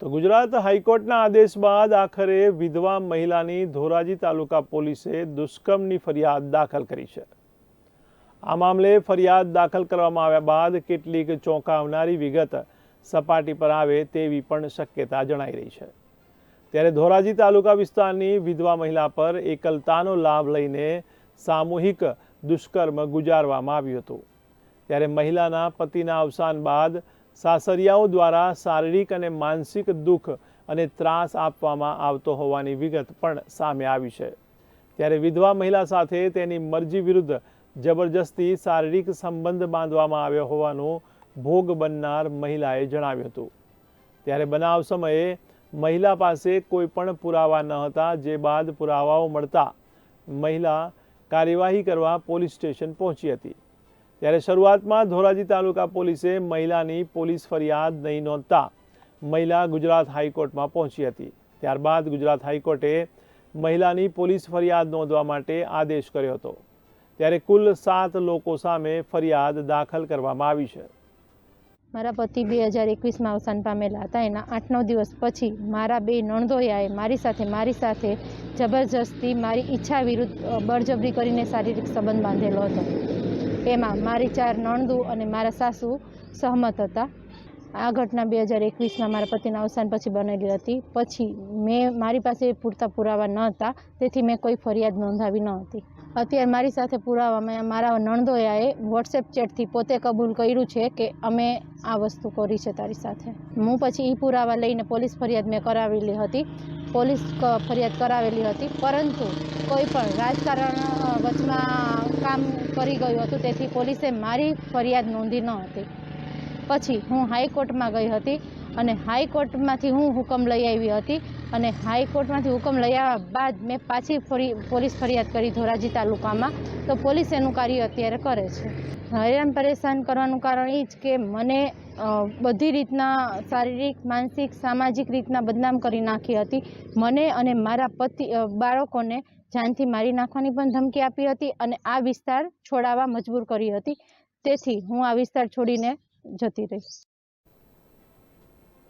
તો ગુજરાત હાઈકોર્ટના આદેશ બાદ આખરે વિધવા મહિલાની ધોરાજી તાલુકા પોલીસે દુષ્કર્મની ફરિયાદ દાખલ કરી છે. આ મામલે ફરિયાદ દાખલ કરવામાં આવ્યા બાદ કેટલીક ચોંકાવનારી વિગત સપાટી પર આવે તેવી પણ શક્યતા જણાઈ રહી છે. ત્યારે ધોરાજી તાલુકા વિસ્તારની વિધવા મહિલા પર એકલતાનો લાભ લઈને સામૂહિક દુષ્કર્મ ગુજારવામાં આવ્યું હતું. ત્યારે મહિલાના પતિના અવસાન બાદ સાસરિયાઓ દ્વારા શારીરિક અને માનસિક દુઃખ અને ત્રાસ આપવામાં આવતો હોવાની વિગત પણ સામે આવી છે. ત્યારે વિધવા મહિલા સાથે તેની મરજી વિરુદ્ધ જબરજસ્તી શારીરિક સંબંધ બાંધવામાં આવ્યો હોવાનું ભોગ બનનાર મહિલાએ જણાવ્યું હતું. ત્યારે બનાવ સમયે મહિલા પાસે કોઈ પણ પુરાવા ન હતા. જે બાદ પુરાવાઓ મળતા મહિલા કાર્યવાહી કરવા પોલીસ સ્ટેશન પહોંચી હતી. ત્યારે શરૂઆતમાં ધોરાજી તાલુકા પોલીસે મહિલાની પોલીસ ફરિયાદ નહીં નોંધતા મહિલા ગુજરાત હાઈકોર્ટમાં પહોંચી હતી. ત્યારબાદ ગુજરાત હાઈકોર્ટે મહિલાની પોલીસ ફરિયાદ નોંધવા માટે આદેશ કર્યો હતો. ત્યારે કુલ સાત લોકો સામે ફરિયાદ દાખલ કરવામાં આવી છે. મારા પતિ બે હજાર એકવીસમાં અવસાન પામેલા હતા. એના આઠ નવ દિવસ પછી મારા બે નણદોયાએ મારી સાથે મારી સાથે જબરજસ્તી મારી ઈચ્છા વિરુદ્ધ બળજબરી કરીને શારીરિક સંબંધ બાંધેલો હતો. એમાં મારી ચાર નણદુ અને મારા સાસુ સહમત હતા. આ ઘટના બે હજાર એકવીસમાં મારા પતિના અવસાન પછી બનેલી હતી. પછી મેં મારી પાસે પૂરતા પુરાવા ન હતા, તેથી મેં કોઈ ફરિયાદ નોંધાવી ન હતી. અત્યારે મારી સાથે પુરાવામાં મારા નણદોયાએ વોટ્સએપ ચેટથી પોતે કબૂલ કર્યું છે કે અમે આ વસ્તુ કરી છે તારી સાથે. હું પછી એ પુરાવા લઈને પોલીસ ફરિયાદ મેં કરાવેલી હતી. પોલીસ ફરિયાદ કરાવેલી હતી, પરંતુ કોઈ પણ રાજકારણ વચમાં કામ કરી ગયું હતું, તેથી પોલીસે મારી ફરિયાદ નોંધી ન હતી. પછી હું હાઈકોર્ટમાં ગઈ હતી અને હાઈકોર્ટમાંથી હું હુકમ લઈ આવી હતી. અને હાઈકોર્ટમાંથી હુકમ લઈ આવ્યા બાદ મેં પાછી ફરી પોલીસ ફરિયાદ કરી ધોરાજી તાલુકામાં. તો પોલીસ એનું કાર્ય અત્યારે કરે છે. હેરાન પરેશાન કરવાનું કારણ એ જ કે મને બધી રીતના શારીરિક, માનસિક, સામાજિક રીતના બદનામ કરી નાખી હતી. મને અને મારા પતિ બાળકોને જાનથી મારી નાખવાની પણ ધમકી આપી હતી અને આ વિસ્તાર છોડાવવા મજબૂર કરી હતી. તેથી હું આ વિસ્તાર છોડીને જતી રહી.